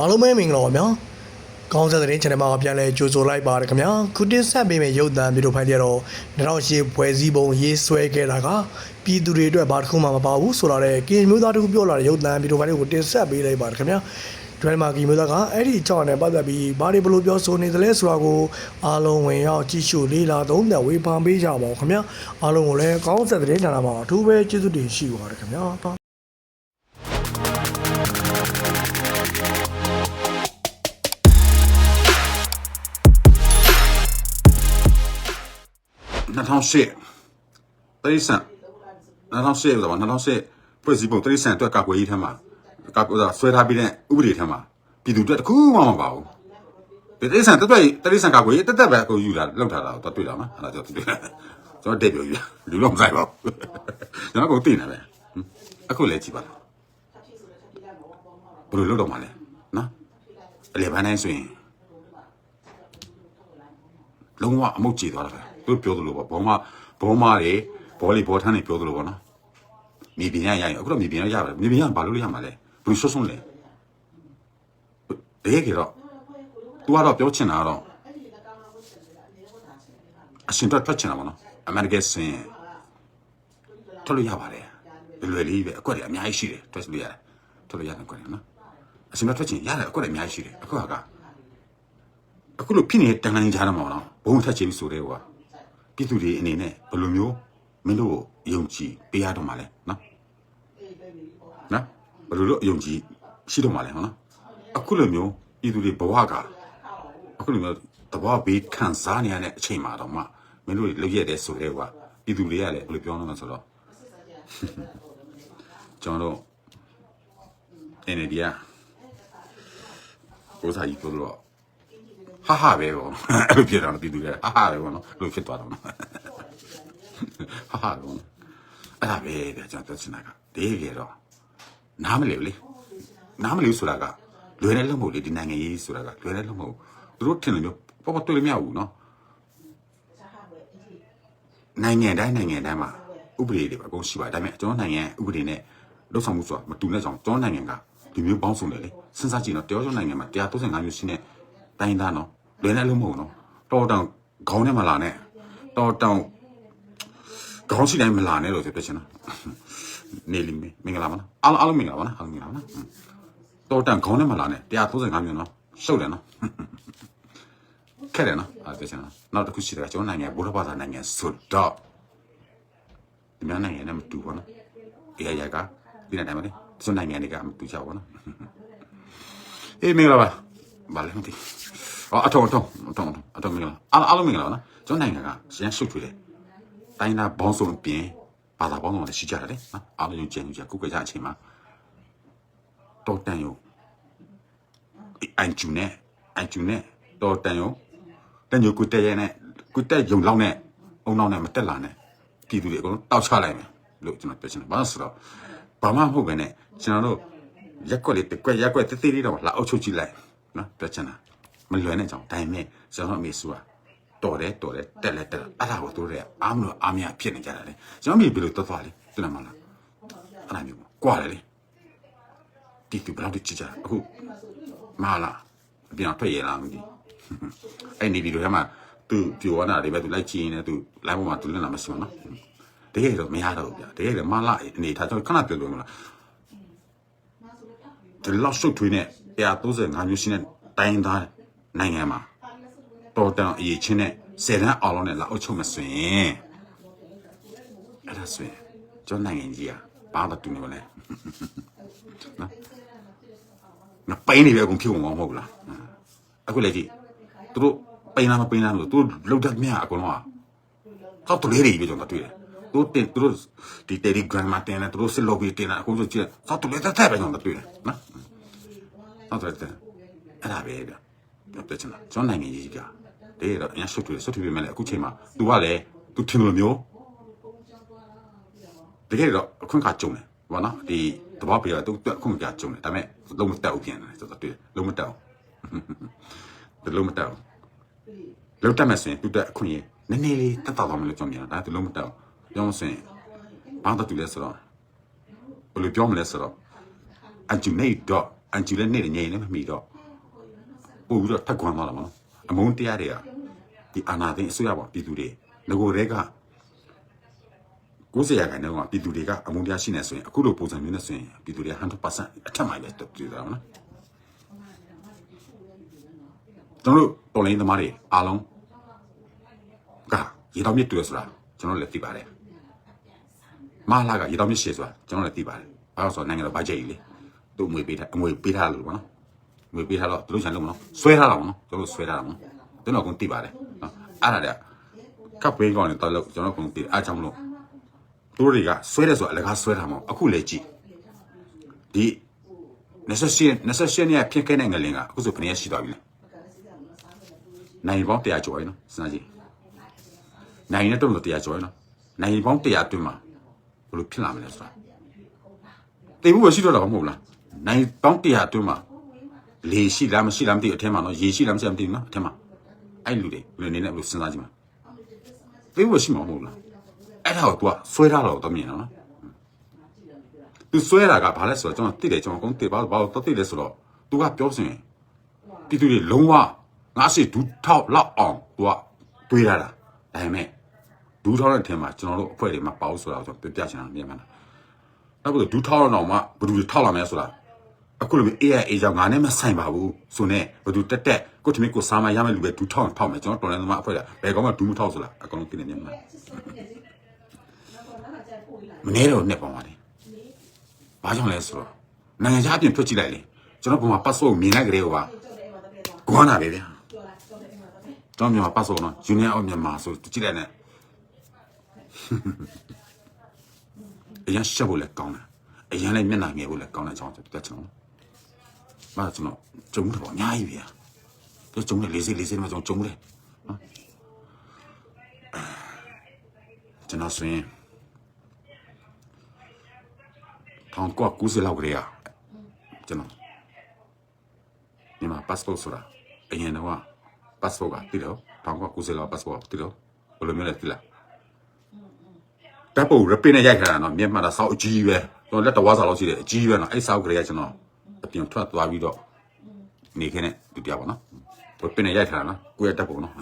အားလုံးပဲမင်္ဂလာပါဗျာကောင်းစားတဲ့ channel မှာပြန်လဲကြိုဆိုလိုက်ပါရခင်ဗျာခုတင်ဆက်ပေးမယ့်ရုပ်သံဗီဒီယိုဖိုင်တွေကတော့2008ဖွဲ့စည်းပုံရေးဆွဲခဲ့တာကပြည်သူတွေအတွက်ဘာတစ်ခုမှမပါဘူးဆိုတော့လေကင်မျိုးသားတစ်ခုပြောလာတဲ့ရုပ်သံဗီဒီယိုဖိုင်တွေကိုတင်ဆက်ပေးလိုက်ပါရခင်ဗျာဒီမှာကင်မျိုးသားကအဲ့ဒီအကြောင်းနဲ့ပတ်သက်ပြီးဘာတွေဘလို့ပြောဆိုနေသလဲဆိုတာကိုအားလုံးဝင်ရောက်ကြည့်ရှုလေ့လာသုံးသပ်ဝေဖန်ပေးကြပါဦးခင်ဗျာအားလုံးကိုလည်းကောင်းစားတဲ့ channel မှာအထူးပဲကျေးဇူးတင်ရှိပါတယ်ခင်ဗျာ 2008တိရစ္ဆာန်2008လို့ပါ2008ဖွဲ့စည်းပုံတိရစ္ဆာန်အတွက်ကကွယ်ရေးထဲမှာကကွယ်ဆွဲထားပြီးတဲ့ဥပဒေထဲမှာပြည်သူအတွက်တစ်ခုမှမပါဘူးဒီတိရစ္ဆာန်တက်တက်တိရစ္ဆာန်ကကွယ်ရေးတက်တက်ပဲကိုယူလာလောက်ထားတာတော့တွေ့တာနော်အဲ့ဒါကြောင့်တွေ့တယ်ကျွန်တော်တက်ပြောယူလူလုံးမဆိုင်ပါဘူးကျွန်တော်ကိုသိနေတယ်အခုလည်းကြည့်ပါလားဘယ်လိုလုပ်တော့မှလဲနော်အလေဘန်းတိုင်းဆိုရင်လုံးဝအမုတ်ကြေသွားတာပဲ သူပြောသလိုပေါ့ဘောမဘောမတွေဘောလီဘောထန်းတွေပြောသလိုပေါ့နော်မြေပြင်ရရရင်အခုတော့မြေပြင်ရရပါတယ်မြေပြင်ရဘာလို့လဲရမှာလဲဘယ်လိုဆွတ်ဆွတ်လဲတကယ်ကြီးတော့ तू ကတော့ပြောချင်တာကတော့အရှင်တော့ထွက်ချင်တာပေါ့နော်အမေရိကန်စင်ထွက်လို့ရပါတယ်လွယ်လေးပဲအကွက်တွေအများကြီးရှိတယ်ထွက်လို့ရတယ်ထွက်လို့ရတယ်အကွက်တွေနော်အရှင်တော့ထွက်ချင်ရတယ်အကွက်တွေအများကြီးရှိတယ်အခုကအခုလိုဖြစ်နေတဲ့တန်ခါးနေကြတာမဟုတ်လားဘုံထက်ချင်ပြီဆိုတဲ့ကွာ ပြည်သူတွေအနေနဲ့ဘယ်လိုမျိုးမင်းတို့ကိုယုံကြည်ပေးရတော့မှာလဲနော်နော်ဘယ်လိုလို့ယုံကြည်ရှိတော့မှာလဲဟုတ်နော်အခုလိုမျိုးပြည်သူတွေဘဝကအခုလိုမျိုးတဘာဘေးခံစားနေရတဲ့အချိန်မှာတော့မှမင်းတို့တွေလောက်ရက်တဲ့ဆိုတဲ့ကွာပြည်သူတွေကလည်းဘယ်လိုပြောရမလဲဆိုတော့ကျွန်တော်တို့ NLD ကကိုစားကြီးပြောလို့ ဟာဟာပဲပေါ့နော်အဲ့လိုဖြစ်တာနော်ပြည်သူတွေဟာဟာပဲပေါ့နော်အဲ့လိုဖြစ်သွားတာနော်ဟာဟာပေါ့နော်အဲ့ဒါပဲဗျာကျွန်တော်ပြောချင်တာကတကယ်တော့နားမလည်ဘူးလေနားမလည်ဘူးဆိုတာကလွယ်တဲ့လုံးမဟုတ်လေဒီနိုင်ငံရေးဆိုတာကလွယ်တဲ့လုံးမဟုတ်သူတို့ထင်တယ်မျိုးပေါ့ပေါ့တွေ့လို့မရဘူးနော်နိုင်ငံတိုင်းနိုင်ငံတိုင်းမှာဥပဒေတွေအကုန်ရှိပါတယ်ဒါပေမဲ့ကျွန်တော်နိုင်ငံဥပဒေနဲ့လုပ်ဆောင်မှုဆိုတာမတူတဲ့ကြောင့်ကျွန်တော်နိုင်ငံကဒီမျိုးပေါင်းစုံတယ်လေစဉ်းစားကြည့်နော်တရားစွနိုင်ငံမှာ135မျိုးရှိနေတိုင်းသားနော် လွယ်တဲ့လုံးမဟုတ်နော်တော်တောင်ခေါင်းထဲမှာလာနဲ့တော်တောင်ခေါင်းရှိတိုင်းမလာနဲ့လို့ပြောချင်တာနေလိမ့်မယ်မင်္ဂလာပါနော်အားလုံးအားလုံးမင်္ဂလာပါနော်အားလုံးမင်္ဂလာပါနော်တော်တောင်ခေါင်းထဲမှာလာနဲ့135မျိုးနော်ရှုပ်တယ်နော်ခဲ့တယ်နော်အဲ့ပြောချင်တာနောက်တစ်ခုရှိတယ်ကျွန်တော်နိုင်ငံဘုရားဘာသာနိုင်ငံဆိုတော့ဒီများနိုင်ငံနဲ့မတူဘူးနော်အေးရကဒီနေ့တိုင်းမလေးစွန်နိုင်ငံတွေကမတူကြဘူးနော်အေးမင်္ဂလာပါဘာလဲမသိ အော်အထုံအထုံအထုံအထုံမင်္ဂလာအားအားလုံးမင်္ဂလာပါနော်ကျွန်တော်နိုင်ငံကရန်ရှုပ်ထွေးတယ်တိုင်းသားဘောင်းစုံပြင်ဘာသာဘောင်းစုံလည်းရှိကြတယ်လေနော်အားလုံးကြံကြကုတ်ကြအချိန်မှာတော်တန်ယုံအန်ကျူနဲ့အန်ကျူနဲ့တော်တန်ယုံတန်ယုံကုတက်ရဲနဲ့ကုတက်ယုံလောက်နဲ့အုံနောက်နဲ့မတက်လာနဲ့ပြည်သူတွေအကုန်လုံးတောက်ချလိုက်မယ်လို့ကျွန်တော်ပြောချင်တယ်ဘာလို့ဆိုတော့ဘာမှမဟုတ်ပဲနဲ့ကျွန်တော်တို့ရက်ွက်လေးတစ်ကွက်ရက်ွက်တစ်သေးလေးတော့လာအုပ်ချုပ်ကြည့်လိုက်နော်ပြောချင်တာ မလွယ်နဲ့ကြောင်ဒါပေမဲ့ကျွန်တော်အမေစုကတော်တယ်တော်တယ်တက်လက်တက်အဲ့ဒါကိုတို့တွေကအားမလို့အားမရဖြစ်နေကြတာလေကျွန်တော်အမေဘယ်လိုတော်သွားလဲသိလားမလားအဲ့ဒါမျိုးကွာတယ်လေဒီသူဘယ်လောက်ကြည့်ကြအခုမလာပြန်ထွက်ရလားမသိအဲ့နေဒီလိုထဲမှာသူပြိုဝနာတွေပဲသူလိုက်ကြည့်နေသူလိုင်းပေါ်မှာသူလည်းလာမရှိဘူးနော်တကယ်တော့မရတော့ဘူးဗျာတကယ်တော့မလာအနေထားကျွန်တော်ခဏပြောလို့မလားဒီလောက်ရှုပ်ထွေးနဲ့135မျိုးရှိတဲ့တိုင်းသား နိုင်ငံမှာတော်တန်အရေးချင်းနဲ့ဆယ်တန်းအောင်လုံးနဲ့လာအုပ်ချုပ်မစွင်အဲ့ဒါဆိုရင်ကျွန်နိုင်ငံကြီးကဘာမှတူနေမလဲနော်ငါပိန်နေပြီအကုန်ဖြုတ်မှာမဟုတ်လားအခုလည်းကြည့်သူတို့ပိန်လားမပိန်လားလို့သူတို့လှုပ်တတ်မြအကုန်လုံးကကောက်တလေးတွေပဲကျွန်တော်တွေ့တယ်သူတို့တင်သူတို့ဒီ Telegram မှာတင်တယ်သူတို့စစ် lobby တင်တာအခုဆိုကြည့်ကောက်တလေးတက်တက်ပဲကျွန်တော်တွေ့တယ်နော်ဟုတ်တယ်အဲ့ဒါပဲဗျာ ပြောပြချင်တာကျွန်တော်နိုင်ငံကြီးကတကယ်တော့အရင်ဆွတ်ထွေးဆွတ်ထွေးပြမယ်လေအခုချိန်မှာ तू ကလည်း तू ထင်လို့မျိုးတကယ်တော့အခွင့်အခါကြုံတယ်ဘာနော်ဒီတဘောပြေက तू အခွင့်အခါကြုံတယ်ဒါပေမဲ့လုံးမတက်ဘူးပြန်တယ်ဆိုတော့တွေ့လုံးမတက်ဘူးလုံးမတက်ဘူးလုံးတက်မယ်ဆိုရင် तू တက်အခွင့်ရေးနည်းနည်းလေးတက်တော့မယ်လို့ကျွန်တော်မြင်တာဒါ तू လုံးမတက်ဘူးပြောမစင်ဘာတော့ तू လဲဆိုတော့ဘယ်လိုပြောမလဲဆိုတော့ အဂျူနေတော့ အန်ဂျူလည်းနေနေနေမမီတော့ ပို့ပြီးတော့ထက်ခွန်သွားတာမနော်အမုန်းတရားတွေကဒီအာနာသိန်းအစိုးရပေါ်ပြည်သူတွေငကိုတွေက90ရာခိုင်နှုန်းကပြည်သူတွေကအမုန်းတရားရှိနေဆိုရင်အခုလိုပုံစံမျိုးနဲ့ဆိုရင်ပြည်သူတွေက100%အထက်မှာပဲတူတာမနော်ကျွန်တော်တို့တော်လိုင်းသမားတွေအားလုံးကရေတော်မြစ်တူရဆိုတာကျွန်တော်လည်းသိပါတယ်မလာကရေတော်မြစ်ရှည်ဆိုတာကျွန်တော်လည်းသိပါတယ်ဘာလို့ဆိုတော့နိုင်ငံတော်ဘတ်ဂျက်ကြီးလေသူ့အမွေပေးထားအမွေပေးထားလို့ပေါ့နော် အမွေပေးထားတော့သူတို့ဆိုင်လို့မနော်ဆွဲထားတာပေါ့နော်ကျွန်တော်ဆွဲထားတာပေါ့ကျွန်တော်ကုန်သိပါတယ်နော်အဲ့ဒါတည်းကပ်ပေးကောင်းတယ်တော်လို့ကျွန်တော်ကုန်သိအားကြောင့်မလို့သူတို့တွေကဆွဲတယ်ဆိုအလကားဆွဲထားမှာအခုလေကြည့်ဒီ28 28เนี่ยဖြစ်ခဲ့တဲ့ငလင်ကအခုဆိုခဏရရှိသွားပြီလေနိုင်ပေါင်း100ကျော်ရနော်စဉ်းစားကြည့်နိုင်နဲ့တုံးလို့100ကျော်ရနော်နိုင်ပေါင်း100အတွင်းမှာဘယ်လိုဖြစ်လာမလဲဆိုတာတေဘူးပဲရှိတော့တာမဟုတ်လားနိုင်ပေါင်း100အတွင်းမှာ လေရှိလားမရှိလားမသိဘူးအထက်မှာနော်ရေရှိလားမရှိလားမသိဘူးနော်အထက်မှာအဲ့လူတွေဘယ်လိုနေလဲဘယ်လိုစဉ်းစားကြည့်မှာတေဘူးပဲရှိမှာမဟုတ်လားအဲ့ဒါကို तू ကဆွဲထားတော့တော့မြင်တော့နော် သူဆွဲတာကဘာလဲဆိုတော့ကျွန်တော်သိတယ်ကျွန်တော်ကုန်သိဘာဘာတော့သိတယ်ဆိုတော့ तू ကပြောစင်ပြည်သူတွေလုံးဝငါရှိဒူးထောက်လောက်အောင် तू ကတွေးရတာဒါပေမဲ့ဒူးထောက်တဲ့အထင်မှာကျွန်တော်တို့အဖွဲ့တွေမှာပေါ့ဆိုတာကိုကျွန်တော်ပြပြချင်တာမြင်မှန်းနောက်ပြီးဒူးထောက်တော့မှဘယ်သူတွေထောက်လာမလဲဆိုတာ အခုလိုမျိုး AI ကြောင့်ငါနဲ့မဆိုင်ပါဘူးဆိုနေဘယ်သူတက်တက်ကိုတမီကိုစားမရမယ်လူပဲဒူးထောက်ထောက်မယ်ကျွန်တော်တော်တယ်သမားအဖွဲ့ကဘယ်ကောင်မှဒူးမထောက်ဆိုလားအကောင်လုံးသိနေမြင်မှန်းမနေတော့နှစ်ပေါင်းပါလေဘာကြောင့်လဲဆိုတော့နိုင်ငံခြားအပြင်ထွက်ကြည့်လိုက်လေကျွန်တော်ဘုံမှာ passport မြင်လိုက်ကြတဲ့ဟိုပါကွာနာပဲဗျာကျွန်တော်မြန်မာ passport နော် Union of Myanmar ဆိုကြည့်လိုက်နဲ့အရင်ရှက်ဖို့လည်းကောင်းတယ်အရင်လည်းမျက်နှာငယ်ဖို့လည်းကောင်းတဲ့အကြောင်းကျွန်တော်ကျွန်တော် မကျွန်တော်ကြုံတယ်ပေါ့အများကြီးဗျာကျွန်တော်ကြုံတယ်လေးစိလေးစိမှာကျွန်တော်ကြုံတယ်နော်ကျွန်တော်ဆိုရင်ထောင်ကောက်ကူးစလောက်ကလေးอ่ะကျွန်တော်ညီမ passport ဆိုတာအရင်တော့ passport ကတည်တော့ထောင်ကောက်ကူးစလောက် passport တည်တော့ဘယ်လိုမျိုးလဲတည်လားတပ်ပုတ်ရပင်းနဲ့ရိုက်ခါတာနော်မြန်မာတာစောက်အကြီးပဲကျွန်တော်လက်တော်ဝါစာလောက်ရှိတယ်အကြီးပဲနော်အဲ့စောက်ကလေးကကျွန်တော် အပြင်ထွက်သွားပြီးတော့နေခင်းနဲ့ဒုတိယပေါ့နော်ရပင်းနဲ့ရိုက်ခါတာနော်ကိုရတပ်ပုတ်နော်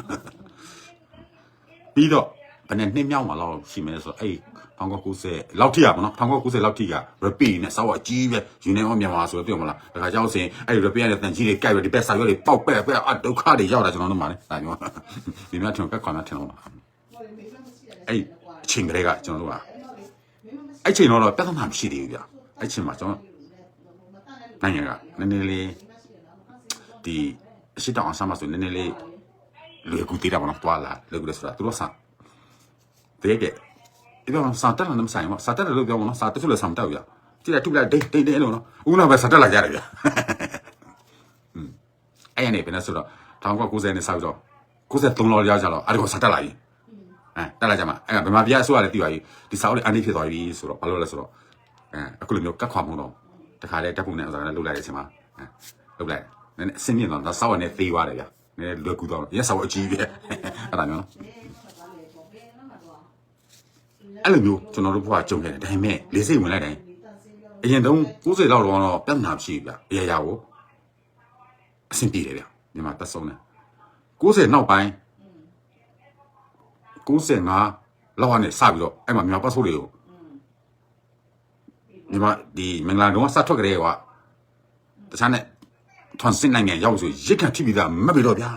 ပြီးတော့ဘယ်နဲ့နှစ်မြောက်မှလောက်ရှိမယ်ဆိုတော့အဲ့1990လောက်ထိရပါတော့1990လောက်ထိက repeat နဲ့စောက်အကြီးပဲယူနေအောင်မြန်မာဆိုတော့ပြောမလားဒါခါကြောက်စင်အဲ့ repeat နဲ့တန်ကြီးတွေကြိုက်ရဒီဘက်စာရွက်တွေပေါက်ပဲ့ပဲ့အဒုက္ခတွေရောက်တာကျွန်တော်တို့မှာလေဒါမျိုးဒီများထင်ကခွာမှထင်တော့အဲ့အချိန်ကလေးကကျွန်တော်တို့ကအဲ့ချိန်တော့ပြဿနာမရှိသေးဘူးဗျအဲ့ချိန်မှာကျွန်တော် နိုင်ငံကနည်းနည်းလေးဒီအရှိတောင်အဆမ်းမှာဆိုနည်းနည်းလေးလွယ်ကူသေးတာပေါ့နော်တွာလာလွယ်ကူတယ်ဆိုတာသူတို့ဆန်တကယ်ဒီကောင်စာတက်လာနေမဆိုင်ဘူးစာတက်တယ်လို့ပြောမလို့စာတက်လို့စာမတက်ဘူးဗျကြည့်လိုက်ထုလိုက်ဒိတ်ဒိတ်ဒိတ်လို့နော်ဦးနောက်ပဲစာတက်လာကြတယ်ဗျอืมအဲ့ရနေပဲနဲ့ဆိုတော့1990နဲ့စပြီးတော့93လောက်ရောက်ကြတော့အဲ့ဒီကောင်စာတက်လာပြီအဲတက်လာကြမှာအဲ့ဗမာပြည်အစိုးရလည်းတည်ပါပြီဒီစာအုပ်လေးအန်ဒီဖြစ်သွားပြီဆိုတော့ဘာလို့လဲဆိုတော့အဲအခုလိုမျိုးကတ်ခွာမှုတော့ တခါလေတက်ဖို့နဲ့အစားနဲ့လှုပ်လိုက်တဲ့အချိန်မှာအဲလှုပ်လိုက်နည်းနည်းအစင်းမြင့်တော့ဒါစောက်ရနေသေးသွားတယ်ဗျနည်းနည်းလွယ်ကူတော့ရက်စောက်အကြီးပဲအဲ့ဒါမျိုးနော်အဲ့လိုမျိုးကျွန်တော်တို့ဘဝကြုံခဲ့တယ်ဒါပေမဲ့လေးစိတ်ဝင်လိုက်တိုင်းအရင်တုန်း90လောက်တော့ပြဿနာမရှိဘူးဗျအရာရာကိုအဆင်ပြေတယ်ဗျညီမတက်ဆုံးတယ်90နောက်ပိုင်း95လောက်ကနေစပြီးတော့အဲ့မှာမြန်မာပတ်ဆိုးတွေကို ညီမဒီမင်္ဂလာတုံးကစထွက်ကြတဲ့ကွာတခြားနဲ့ထွန်စင်နိုင်ငံရောက်ဆိုရစ်ခံထိပြီးသားမက်ပြီတော့ဗျာ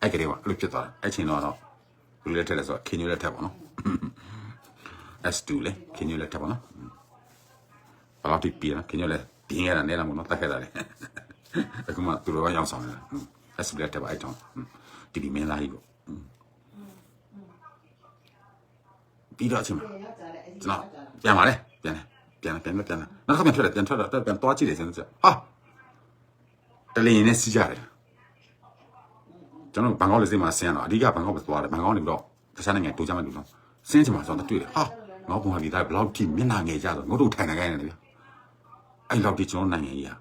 အဲ့ကလေးကအဲ့လိုဖြစ်သွားတယ်အဲ့ချိန်တော့လူလက်ထက်လဲဆိုခင်ညိုလက်ထက်ပေါ့နော် S2 လေခင်ညိုလက်ထက်ပေါ့နော်ဘာလို့ဒီပြန်ခင်ညိုလက်ပြင်းရတာနဲ့လားမနော်တက်ခဲ့တာလေအခုမှသူတို့ကရောက်ဆောင်နေတာ S2 လက်ထက်ပါအဲ့ကြောင့်ဒီဒီမင်းသားကြီးပေါ့ပြီးတော့အချိန်မှာ ကျွန်တော်ပြန်ပါလေပြန်တယ်ပြန်တယ်ပြန်တယ်ပြန်တယ်နောက်တစ်ခါပြန်ထွက်တယ်ပြန်ထွက်တော့ပြန်သွားကြည့်တယ်စမ်းစမ်းဟာတလင်းနဲ့စီးကြတယ်ကျွန်တော်ဘန်ကောက်လေးစိတ်မှာဆင်းရတော့အဓိကဘန်ကောက်ပဲသွားတယ်ဘန်ကောက်နေပြီးတော့တခြားနိုင်ငံတိုးကြမယ်လို့တော့ဆင်းချင်မှာဆိုတော့တွေ့တယ်ဟာငေါ့ဘုံဟာဒီသားဘယ်လောက်ထိမျက်နှာငယ်ကြတော့ငုတ်တို့ထိုင်နေကြတယ်ဗျအဲ့လောက်ထိကျွန်တော်နိုင်ငံကြီးဟာ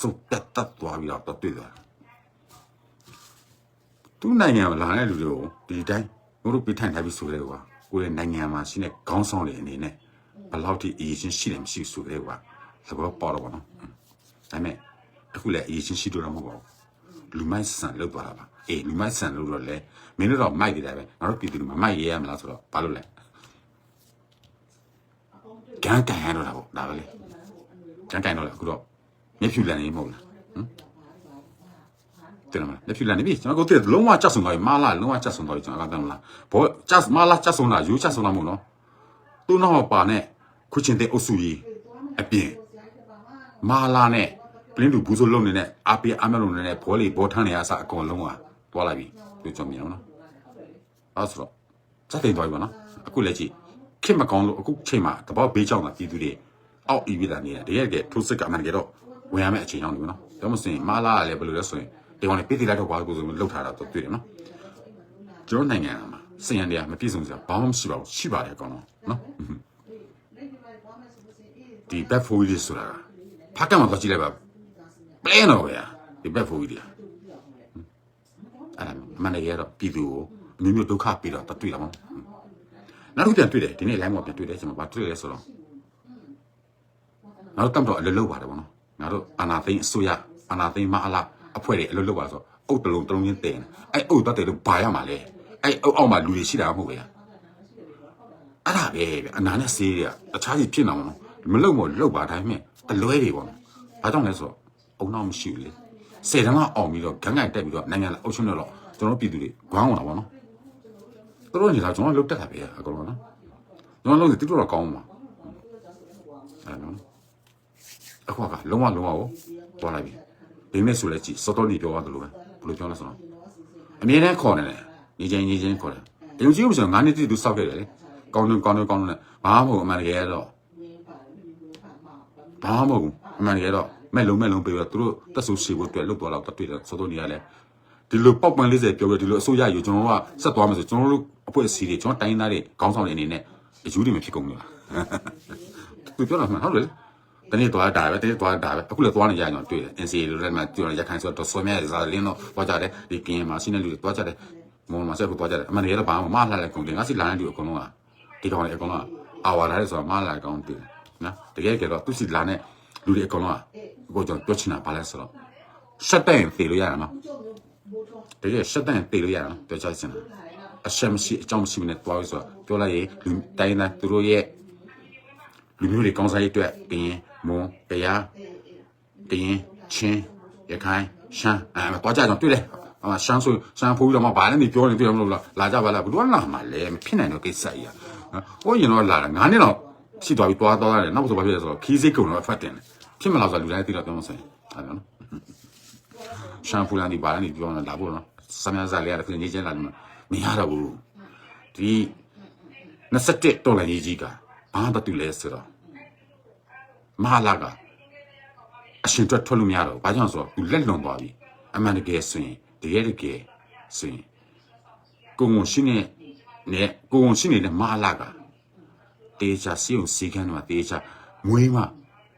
စုပ်တက်တက်သွားပြီးတော့တွေ့သွားတယ်သူနိုင်ငံမှာလာတဲ့လူတွေကိုဒီတိုင်းငုတ်တို့ပြထိုင်ထားပြီးဆိုရဲကွာ ကိုယ့်ရဲ့နိုင်ငံမှာရှိတဲ့ခေါင်းဆောင်တွေအနေနဲ့ဘယ်လောက်ထိအရေးချင်းရှိတယ်မရှိဆိုရဲကွာသဘောပေါက်တော့ဗောနော်ဒါပေမဲ့အခုလည်းအရေးချင်းရှိတော့မဟုတ်ပါဘူးလူမိုက်ဆန်လောက်သွားတာပါအေးလူမိုက်ဆန်လို့တော့လေမင်းတို့တော့မိုက်နေတာပဲငါတို့ပြည်သူတွေမမိုက်ရဲရမလားဆိုတော့ဘာလို့လဲကြမ်းကန်ရတော့တာပေါ့ဒါပဲလေကြမ်းကန်တော့လေအခုတော့မျက်ဖြူလန်နေမဟုတ်လားဟမ် တယ်မလားမျက်ဖြူလန်နေပြီကျွန်တော်တို့တည်းလုံးဝကြက်ဆုံသွားပြီမာလာလုံးဝကြက်ဆုံသွားပြီကျွန်တော်ကတမ်းလားဘောကြက်မာလာကြက်ဆုံတာယူကြက်ဆုံတာမဟုတ်နော်သူ့နောက်ပါနဲ့ခုချင်းတဲ့အုပ်စုကြီးအပြင်မာလာနဲ့ပလင်းတူဘူးဆိုလုံးနေတဲ့အာပီအာမလုံးနေတဲ့ဘောလီဘောထန်းနေရစအကုန်လုံးကတွားလိုက်ပြီသူကြောင့်မြင်အောင်နော်အဲ့ဆိုတော့စက်တိန်သွားပြီပေါ့နော်အခုလက်ကြည့်ခစ်မကောင်းလို့အခုချိန်မှာတဘောဘေးကြောင်တာပြည်သူတွေအောက်အီဗီလာနေတယ်တကယ်တကယ်ထိုးစစ်ကအမှန်တကယ်တော့ဝင်ရမယ့်အချိန်ရောက်နေပြီနော်ဒါမှမဟုတ်မာလာကလည်းဘယ်လိုလဲဆိုရင် ဒီကောင်လေးပြည်တီလိုက်တော့ဘာလို့ဆိုလှုပ်ထားတာတော့တွေ့တယ်နော်ကျွန်တော်နိုင်ငံမှာစင်ရံတရားမပြည့်စုံစရာဘာမှမရှိပါဘူးရှိပါတယ်အကောင်လုံးနော်ဒီ back for you ဆိုတာဖားကမှာတော့ကြည့်လိုက်ပါပလဲတော့ဗျာဒီ back for you တရားအဲ့ဒါမန္တလေးကတော့ပြည်သူကိုအမျိုးမျိုးဒုက္ခပြီးတော့တတွေ့တာပေါ့နောက်တစ်ပြန်တွေ့တယ်ဒီနေ့ line မှာပြန်တွေ့တယ်ကျွန်တော်ဘာတွေ့လဲဆိုတော့ငါတို့တတ်တော့အလုပ်လုပ်ပါတယ်ပေါ့နော်ငါတို့အာနာသိန်းအစိုးရအာနာသိန်းမအလား အဖွဲ့တွေအလုပ်လုပ်ပါဆိုအုတ်တလုံးတလုံးချင်းတင်အဲ့အုတ်တတ်တယ်လို့ဘာရမှာလဲအဲ့အုတ်အောက်မှာလူတွေရှိတာမဟုတ်ပဲအဲ့ဒါပဲဗျအနာနဲ့ဆေးတွေကတခြားကြီးဖြစ်နေမှာနော်မလုံမို့လုံပါတိုင်းမဲ့တလွဲတွေပေါ့နော်ဘာကြောင့်လဲဆိုတော့အုံနောက်မရှိဘူးလေဆယ်တန်းကအောင်ပြီးတော့ဂန်းဂိုင်တက်ပြီးတော့နိုင်ငံအုပ်ချုပ်နေတော့ကျွန်တော်ပြည်သူတွေဂွမ်းဝင်တာပေါ့နော်သူတို့ညီလာကျွန်တော်လုတ်တက်တာပဲအကုန်လုံးနော်ကျွန်တော်လုံးတိတော်တော့ကောင်းမှာအဲ့နော်အခုကလုံးဝလုံးဝကိုပေါ်လိုက်ပြီ ဒီနေ့ဆိုလဲကြည့်စောတော်နေပြောသွားတယ်လို့ပဲဘယ်လိုပြောလဲဆိုတော့အမြဲတမ်းခေါ်နေတယ်ညီချင်းညီချင်းခေါ်တယ်အယုံကြည်မှုဆိုတော့ငါးနှစ်တိသူစောက်ခဲ့တယ်လေကောင်းတယ်ကောင်းတယ်ကောင်းတယ်ဘာမှမဟုတ်အမှန်တကယ်တော့ဘာမှမဟုတ်အမှန်တကယ်တော့မဲ့လုံးမဲ့လုံးပြီးတော့သူတို့တက်ဆူရှိဖို့အတွက်လုတ်သွားတော့တွေ့တယ်စောတော်နေရလဲဒီလိုပေါက်ပန်40ပြောပြီးဒီလိုအစိုးရယူကျွန်တော်တို့ကဆက်သွားမယ်ဆိုကျွန်တော်တို့အဖွဲ့အစည်းတွေကျွန်တော်တိုင်းသားတွေခေါင်းဆောင်တွေအနေနဲ့အယူတွေမဖြစ်ကုန်ဘူးလားသူပြောတာမှန်ဟုတ်တယ် တနေ့သွားတာပဲတနေ့သွားတာပဲအခုလည်းသွားနေကြအောင်တွေ့တယ် NCA လိုလည်းမှတွေ့ရခိုင်ဆိုတော့ဆွဲမြဲစားလင်းတော့သွားကြတယ်ဒီကင်းမှာစီးနေလူတွေသွားကြတယ်မုံမှာဆက်ဖို့သွားကြတယ်အမှန်တကယ်တော့ဘာမှမလှတဲ့ကုန်တယ်ငါစီလာတဲ့လူအကုန်လုံးကဒီကောင်တွေအကုန်လုံးကအာဝါလာတယ်ဆိုတော့မလှတဲ့ကောင်တွေ့နော်တကယ်ကတော့သူစီလာတဲ့လူတွေအကုန်လုံးကကိုကြောင့်ပြောချင်တာဘာလဲဆိုတော့ရှက်တဲ့သေလို့ရတာနော်တကယ်ရှက်တဲ့သေလို့ရတာနော်ပြောချင်တာအရှက်မရှိအကြောင်းမရှိနဲ့တွားလို့ဆိုတော့ပြောလိုက်ရင်လူတိုင်းသားသူတို့ရဲ့လူမျိုးတွေကောင်းစားရေးအတွက်ကရင် မွန်တရားကရင်ချင်းရခိုင်ရှမ်းအဲတွားကြတော့တွေ့တယ်အမရှမ်းဆိုရှမ်းဖိုးတော့မဘာလဲနေပြောနေတွေ့မလို့လားလာကြပါလားဘယ်တော့လာမှာလဲမဖြစ်နိုင်တော့ကိစ္စကြီးอ่ะဟိုရင်တော့လာတယ်9နှစ်တော့ရှိသွားပြီတွားသွားတယ်နောက်ဆိုဘာဖြစ်လဲဆိုတော့ခီးစိတ်ကုန်တော့ဖတ်တင်တယ်ဖြစ်မလားဆိုလူတိုင်းသိတော့ပြောမစင်အဲ့ဒါနော်ရှမ်းဖူလန်ဒီဘာလဲနေပြောနေတာလာဖို့နော်စမ်းများစားလေးရတယ်ပြင်ကြီးချင်းလာတယ်မရတော့ဘူးဒီ27တော်လည်းကြီးကဘာတတူလဲဆိုတော့ မဟာလာကအရှင်တွက်ထွက်လို့မရတော့ဘာကြောင့်ဆိုတော့သူလက်လွန်သွားပြီအမှန်တကယ်ဆိုရင်တကယ်တကယ်ဆိုရင်ကိုငုံရှိနေနဲ့ကိုငုံရှိနေတဲ့မဟာလာကတေချာစီုံစီကန်းတော့တေချာမွေးမှ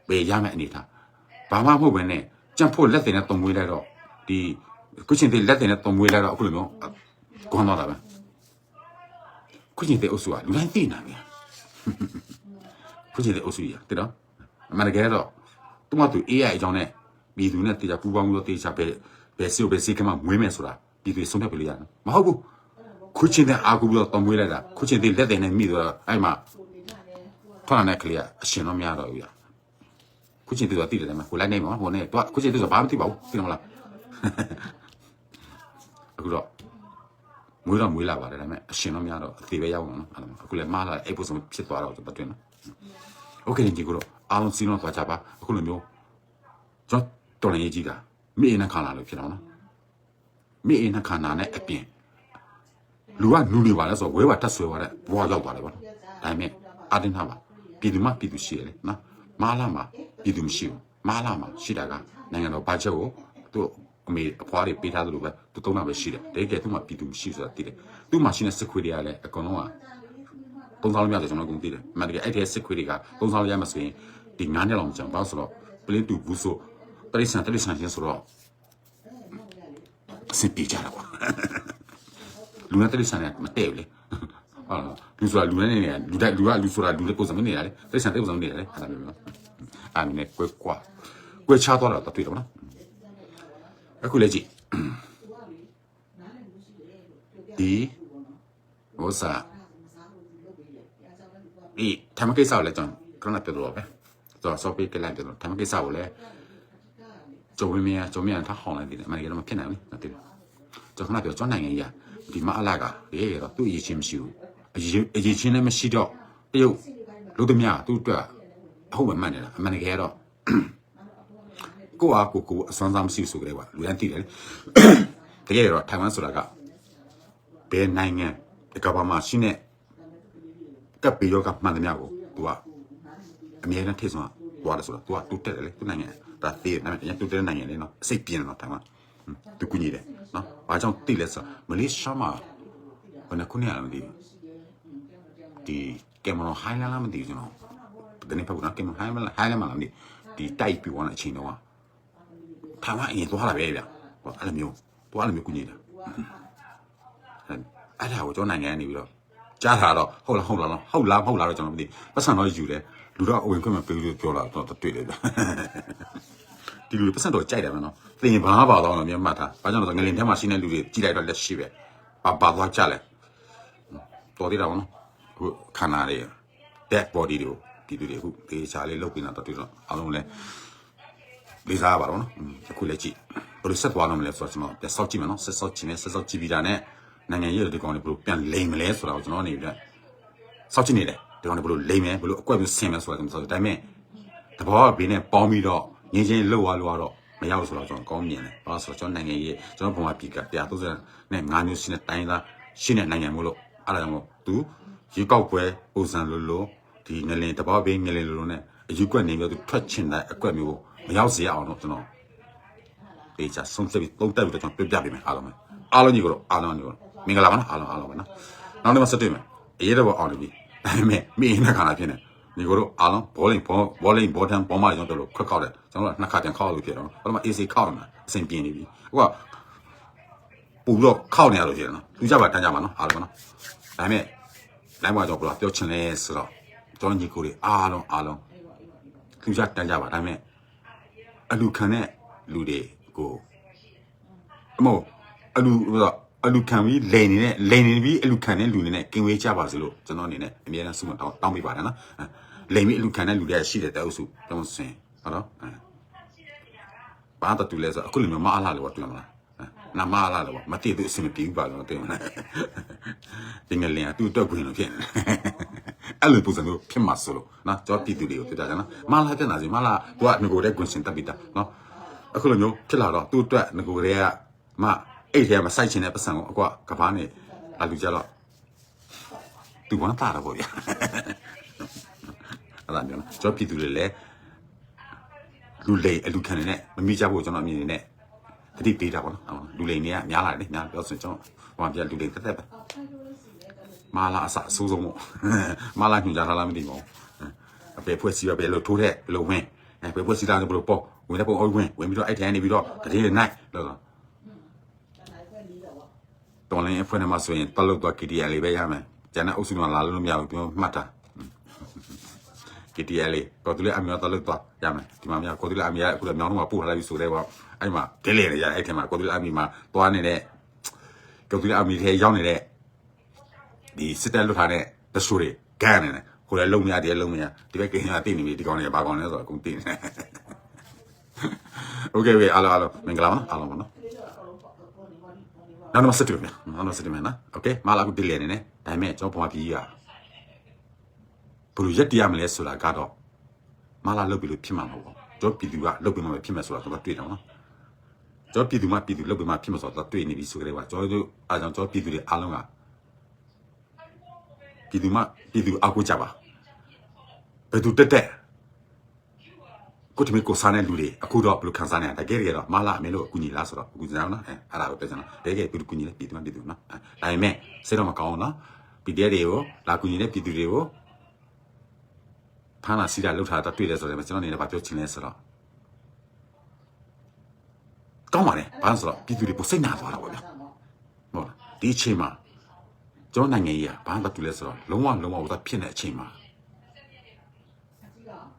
ပဲရမယ့်အနေထားဘာမှမဟုတ်ပဲနဲ့ကြံဖို့လက်တင်နဲ့တုံမွေးလိုက်တော့ဒီကုချင်းတွေလက်တင်နဲ့တုံမွေးလိုက်တော့အခုလိုမျိုးကွန်တော့တာပဲကုချင်းတွေအုပ်စုကလူတိုင်းသိနေတာဗျာခုချိန်တဲ့အုပ်စုကြီးတဲ့တော့ အမှန်တကယ်တော့သူမသူ AI အကြောင်းနဲ့ပြည်သူနဲ့တေချာပူပေါင်းပြီးတော့တေချာပဲဘယ်စီကိုဘယ်စီကမှမွေးမယ်ဆိုတာပြည်သူဆုံးဖြတ်ပြလို့ရတယ်မဟုတ်ဘူးခုချိန်တဲ့အာကူပြီးတော့တမွေးလိုက်တာခုချိန်တဲ့လက်တယ်နဲ့မိတော့အဲ့မှာထွန်းတဲ့ကလေးကအရှင်တော့မရတော့ဘူးရခုချိန်တဲ့တော့တည်တယ်မှာဟိုလိုက်နေမှာဟိုနဲ့တော့ခုချိန်တဲ့ဆိုဘာမှမသိပါဘူးသိတယ်မလားအခုတော့မွေးတော့မွေးလာပါတယ်ဒါပေမဲ့အရှင်တော့မရတော့အသေးပဲရောက်အောင်နော်အဲ့လိုအခုလည်းမားလာအဲ့ပုံစံဖြစ်သွားတော့တတ်တယ်နော် โอเคညီကိုတော့အားလုံးစီးလုံးသွားကြပါအခုလိုမျိုးကျွန်တော်တော်လည်းကြီးကမိအိမ်နဲ့ခါလာလို့ဖြစ်တော့နော်မိအိမ်နဲ့ခါနာနဲ့အပြင်လူကနူနေပါလဲဆိုတော့ဝဲပါတက်ဆွဲပါတဲ့ဘွားရောက်သွားတယ်ပေါ့နော်ဒါပေမဲ့အာတင်ထားပါပြည်သူမှပြည်သူရှိရတယ်နော်မာလာမှာပြည်သူမရှိဘူးမာလာမှာရှိတာကနိုင်ငံတော်ဘတ်ဂျက်ကိုသူ့အမေအဖွားတွေပေးထားသလိုပဲသူသုံးတာပဲရှိတယ်တကယ်သူ့မှာပြည်သူမရှိဆိုတာသိတယ်သူ့မှာရှိတဲ့စခွေတွေကလည်းအကုန်လုံးက ကုန်းဆောင်လို့မရဆိုကျွန်တော်ကုန်သိတယ်မှန်တကယ်အဲ့ထဲစစ်ခွေးတွေကကုန်းဆောင်လို့ရမှဆိုရင်ဒီ9နှစ်လောက်ကြာဘာလို့ဆိုတော့ပလင်းတူဘူးဆိုတရိစ္ဆာန်တရိစ္ဆာန်ချင်းဆိုတော့အစစ်ပြေကြတာကွာလူနဲ့တရိစ္ဆာန်နဲ့မတည့်ဘူးလေဟုတ်လားလူဆိုတာလူနဲ့နေရလူတိုက်လူကလူဆိုတာလူနဲ့ပုံစံမနေရလေတရိစ္ဆာန်တဲ့ပုံစံနေရလေအဲ့ဒါမျိုးအာမင်းကွဲကွာကွဲချသွားတာတွေ့တော့နော်အခုလည်းကြည့်ဒီဘောစား ဒီထမကိစ္စကိုလည်းကျွန်တော်ခဏပြောတော့ပဲကျွန်တော်စောပေးကြလိုက်တယ်ထမကိစ္စကိုလည်းကြုံဝင်းမရကြုံမရထားဟောင်းလိုက်တယ်အမှန်တကယ်တော့မဖြစ်နိုင်ဘူးနော်တိကျွန်တော်ခဏပြောကျွန်တော်နိုင်ငံကြီးဒီမအလာကရေတော့သူ့အရေးချင်းမရှိဘူးအရေးအရေးချင်းလည်းမရှိတော့တရုတ်လို့တမသူ့အတွက်အဟုတ်မှမှန်နေတာအမှန်တကယ်တော့ကိုအားကိုကိုအစွမ်းစားမရှိဘူးဆိုကြတယ်ကွာလူတိုင်းသိတယ်လေတကယ်တော့ထိုင်ဝမ်ဆိုတာကဘယ်နိုင်ငံဒီကဘာမှာရှိ တက်ပေယောဂမှန်သမျှကို तू ကအမြဲတမ်းထိဆုံးသွားတယ်ဆိုတော့ तू ကတူတက်တယ်လေသူနိုင်ငံဒါသေးတယ်ဒါပေမဲ့တူတက်တဲ့နိုင်ငံလေနော်စိတ်ပြင်းတယ်နော်တိုင်မှာသူကူညီတယ်နော်ဘာကြောင့်တိလဲဆိုမလေးရှားမှာဘယ်နှခုနဲ့ရမသိဒီကင်မရာဟိုင်းလန်လားမသိကျွန်တော်ဒီနေ့ဖက်ကနော်ကင်မရာဟိုင်းလန်ဟိုင်းလန်မလားမသိဒီတိုက်ပြီးသွားတဲ့အချိန်တော့ထိုင်ဝမ်အရင်သွားတာပဲဗျဟောအဲ့လိုမျိုးသွားအဲ့လိုမျိုးကူညီတာအဲ့ဒါကိုကျွန်တော်နိုင်ငံကနေပြီးတော့ ကြားတာတော့ဟုတ်လားဟုတ်လားနော်ဟုတ်လားမဟုတ်လားတော့ကျွန်တော်မသိပတ်စံတော့ယူတယ်လူတော့အဝင်ခွင့်မပေးလို့ပြောလာတော့တွေ့တယ်ဗျဒီလူပတ်စံတော့ကြိုက်တယ်မနော်သင်ဘာပါတော့လို့မြတ်မှတ်ထားဘာကြောင့်လဲဆိုငလင်ထဲမှာရှိနေလူတွေကြည့်လိုက်တော့လက်ရှိပဲပါပါသွားကြလဲတော်သေးတာဗောနော်ခုခန္ဓာတွေ dead body တွေကိုဒီလူတွေအခုဒေချာလေးလုတ်ပြီးတော့တွေ့တော့အားလုံးလည်းလေးစားရပါတော့နော်အခုလည်းကြည့်ဘယ်လိုဆက်သွားလို့မလဲဆိုတော့ကျွန်တော်ပြန်စောက်ကြည့်မယ်နော်ဆက်စောက်ကြည့်မယ်ဆက်စောက်ကြည့်ပြီးတာနဲ့ နိုင်ငံရေးတွေကောင်တွေဘယ်လိုပြန်လိမ်မလဲဆိုတာကိုကျွန်တော်အနေနဲ့စောက်ကြည့်နေတယ်ဒီကောင်တွေဘယ်လိုလိမ်မယ်ဘယ်လိုအကွက်မျိုးဆင်မယ်ဆိုတာကျွန်တော်ဆိုဒါပေမဲ့တဘောကဘေးနဲ့ပေါင်းပြီးတော့ငင်းချင်းလှုပ်သွားလို့တော့မရောက်ဆိုတော့ကျွန်တော်ကောင်းမြင်တယ်ဘာလို့ဆိုတော့ကျွန်တော်နိုင်ငံရေးကျွန်တော်ဘုံမှာပြည်က130နဲ့9မျိုးရှိတဲ့တိုင်းသားရှိတဲ့နိုင်ငံမို့လို့အဲ့ဒါကြောင့်မို့သူရေကောက်ပွဲပုံစံလိုလိုဒီငလင်တဘောဘေးငလင်လိုလိုနဲ့အယူကွက်နေပြီးသူထွက်ချင်တဲ့အကွက်မျိုးမရောက်စေအောင်တော့ကျွန်တော်တေချာဆုံးဖြတ်ပြီးတုံးတက်ပြီးတော့ကျွန်တော်ပြပြပေးမယ်အားလုံးပဲအားလုံးကြီးကတော့အားလုံးကြီးကတော့ မင်္ဂလာပါနော်အားလုံးအားလုံးပဲနော်နောက်နေ့မှဆက်တွေ့မယ်အရေးတော့အောင်နေပြီဒါပေမဲ့မိရင်နဲ့ခါလာဖြစ်နေညီကိုတို့အားလုံးဘောလင်းဘောဘောလင်းဘောတန်ဘောမကျွန်တော်တို့ခွက်ခောက်တယ်ကျွန်တော်တို့နှစ်ခါပြန်ခောက်လို့ဖြစ်တော့ဘာလို့မှ AC ခောက်နေမှာအဆင်ပြေနေပြီဟိုကပူတော့ခောက်နေရလို့ဖြစ်တယ်နော်သူကြပါတန်းကြပါနော်အားလုံးနော်ဒါပေမဲ့လိုင်းမှာကျွန်တော်ပြောချင်လဲဆိုတော့ကျွန်တော်ညီကိုတွေအားလုံးအားလုံးသူကြတန်းကြပါဒါပေမဲ့အလူခံတဲ့လူတွေကိုအမို့အလူဟိုတော့ အလူခံပြီးလိန်နေတဲ့လိန်နေပြီးအလူခံတဲ့လူတွေနဲ့ကင်ဝေးကြပါစေလို့ကျွန်တော်အနေနဲ့အများနဲ့ဆုမတောင်းတောင်းပေးပါတယ်နော်အဲလိန်ပြီးအလူခံတဲ့လူတွေရှိတဲ့တဲ့အုပ်စုတောင်းစင်ဟုတ်တော့အဲဘာတတူလဲဆိုအခုလိုမျိုးမအားလာလို့တွေ့မလားအဲနာမအားလာလို့မတည်သူအစင်မပြေဘူးပါလို့တွေ့မလားဒီငလင်ကသူ့တော့ခွင်လို့ဖြစ်နေအဲ့လိုပုံစံမျိုးဖြစ်မှာဆိုလို့နော်ကျွန်တော်ပြည်သူတွေကိုပြတာကြနော်မလာတဲ့နာစီမလာသူကငကိုတဲ့ကွင်စင်တက်ပြီးတာနော်အခုလိုမျိုးဖြစ်လာတော့သူ့အတွက်ငကိုတွေကမ အဲ့ထဲမှာစိုက်ချင်တဲ့ပတ်စံကိုအကွာကဘာနဲ့လာလူကြတော့သူကတာတော့ဗျာအဲ့ဒါမျိုးနော်ကျွန်တော်ပြည်သူတွေလည်းလူလိမ်အလူခံနေနဲ့မမိကြဖို့ကျွန်တော်အမြင်နေနဲ့တတိပေးတာပေါ့နော်လူလိမ်တွေကများလာတယ်များပြောဆိုကျွန်တော်ဟိုမှာပြလူလိမ်တက်တက်ပဲမာလာအစအဆိုးဆုံးပေါ့မာလာညွှန်ကြားထားလားမသိပါဘူးအပေဖွဲ့စီပဲဘယ်လိုထိုးတဲ့ဘယ်လိုဝင်အဲပေဖွဲ့စီတာဘယ်လိုပေါ့ဝင်တဲ့ပုံအုပ်ဝင်ဝင်ပြီးတော့အဲ့ထဲနေပြီးတော့တတိယနိုင်လို့ဆို တော်လိုင်းအဖွဲ့နဲ့မှဆိုရင်တက်လို့သွား KTL လေးပဲရမယ်ကျန်တဲ့အုပ်စုကလာလို့မရဘူးပြောမှတ်တာ KTL လေးကိုသူလည်းအမေတက်လို့သွားရမယ်ဒီမှာမရကိုသူလည်းအမေကအခုလည်းမြောင်းတော့မှပို့ထားလိုက်ပြီဆိုတော့အဲ့မှာဒဲလေရအဲ့ထဲမှာကိုသူလည်းအမေမှာသွားနေတဲ့ကိုသူလည်းအမေထဲရောက်နေတဲ့ဒီစစ်တပ်လွတ်ထားတဲ့တဆူတွေကန်နေတယ်ကိုလည်းလုံမရတည်းလုံမရဒီဘက်ကင်းကတိနေပြီဒီကောင်တွေကဘာကောင်လဲဆိုတော့အကုန်တိနေတယ် Okay ဝေးအားလုံးအားလုံးမင်္ဂလာပါအားလုံးပါနော် နောက်တော့ဆက်တွေ့မယ်နောက်တော့ဆက်တွေ့မယ်နော်โอเคမလာကူတည်လေနေနဲ့ဒါပေမဲ့ကျွန်တော်ပုံပြကြီးကဘယ်လိုရက်တရမလဲဆိုတာကတော့မလာလုပ်ပြီးလို့ဖြစ်မှာမဟုတ်ဘူးကျွန်တော်ပြည်သူကလုပ်ပြီးမှဖြစ်မယ်ဆိုတာကျွန်တော်တွေ့တယ်နော်ကျွန်တော်ပြည်သူမှပြည်သူလုပ်ပြီးမှဖြစ်မှာဆိုတော့တွေ့နေပြီဆိုကြတယ်ကကျွန်တော်တို့အားကြောင့်ကျွန်တော်ပြည်သူတွေအားလုံးက ပြည်သူမပြည်သူအကူကြပါဘယ်သူတက်တက် ကိုတမီကိုစားတဲ့လူတွေအခုတော့ဘယ်လိုခံစားနေရတကယ်ရတော့မလာအမေလို့အကူညီလားဆိုတော့အကူညီလားနော်အဲအဲ့ဒါကိုပြောချင်တာတကယ်ပြည်သူကူညီလေပြည်သူမပြည်သူနော်ဒါပေမဲ့စိတ်တော့မကောင်းဘူးနော်ပြည်တဲ့တွေကိုလာကူညီတဲ့ပြည်သူတွေကိုဖမ်းလာစီးတာလှုပ်ထားတာတွေ့တယ်ဆိုတော့ကျွန်တော်အနေနဲ့ဗာပြောချင်လဲဆိုတော့ကောင်းပါလေဘာလို့ဆိုတော့ပြည်သူတွေပုံစိတ်နာသွားတာပေါ့ဗျာဟုတ်လားဒီအချိန်မှာကျွန်တော်နိုင်ငံကြီးကဘာမှမတူလဲဆိုတော့လုံးဝလုံးဝဟိုသားဖြစ်နေတဲ့အချိန်မှာ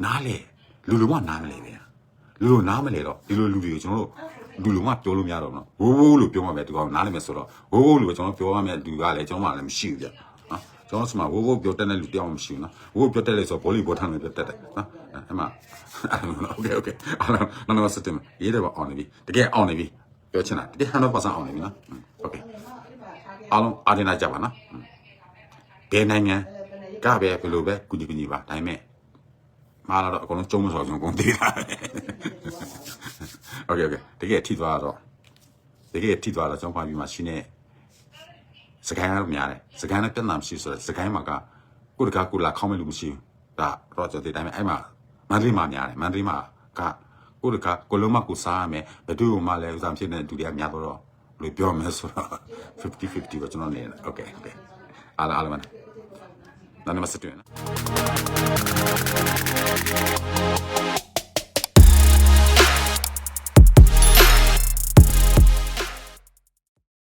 နားလေ လူလူမနားမလဲဗျာ လူလိုနားမလဲတော့ဒီလိုလူတွေကိုကျွန်တော်တို့လူလိုမှပြောလို့မရတော့ဘူးနော်ဝိုးဝိုးလို့ပြောမှပဲဒီကောင်နားလည်မယ်ဆိုတော့ဝိုးဝိုးလို့ကျွန်တော်ပြောရမယ်လူကလည်းကျွန်တော်မှလည်းမရှိဘူးဗျနော်ကျွန်တော်စမှာဝိုးဝိုးပြောတတ်တဲ့လူတယောက်မှမရှိဘူးနော်ဝိုးဝိုးပြောတတ်တယ်ဆိုတော့ဘောလီဘောထမ်းလို့ပြောတတ်တယ်နော်အဲ့မှာโอเคโอเคအဲ့တော့နော်စတင်ရေးတယ်ပါအောင်နေပြီတကယ်အောင်နေပြီပြောချင်တာတကယ်100%အောင်နေပြီနော်โอเคအားလုံးအားတင်လိုက်ကြပါနော်ဘယ်နိုင်ငံကပဲဘယ်လိုပဲကုညီကုညီပါဒါပေမဲ့ မှားလာတော့အကုန်လုံးကျုံးမစော်ကျွန်တော်ကုန်သေးတာပဲ။ Okay okay တကယ်ထိသွားတော့တကယ်ထိသွားတော့ကျွန်တော်ပါပြီးမှရှင်နဲ့စကိုင်းကတော့များတယ်စကိုင်းနဲ့ပြဿနာမရှိဆိုတော့စကိုင်းမှာကကိုတကားကိုလာခေါင်းမဲ့လူမရှိဘူးဒါတော့ကျွန်တော်ဒီတိုင်းပဲအဲ့မှာမန္တလေးမှာများတယ်မန္တလေးမှာကကိုတကားကိုလုံးမကိုစားရမယ်ဘဒုမှလည်းဥစားဖြစ်နေတဲ့လူတွေကများတော့လို့ပြောမယ်ဆိုတော့50 50ပဲကျွန်တော်နေတယ် okay okay အားအားလုံးပါ လုံးနားနေမစတူနော်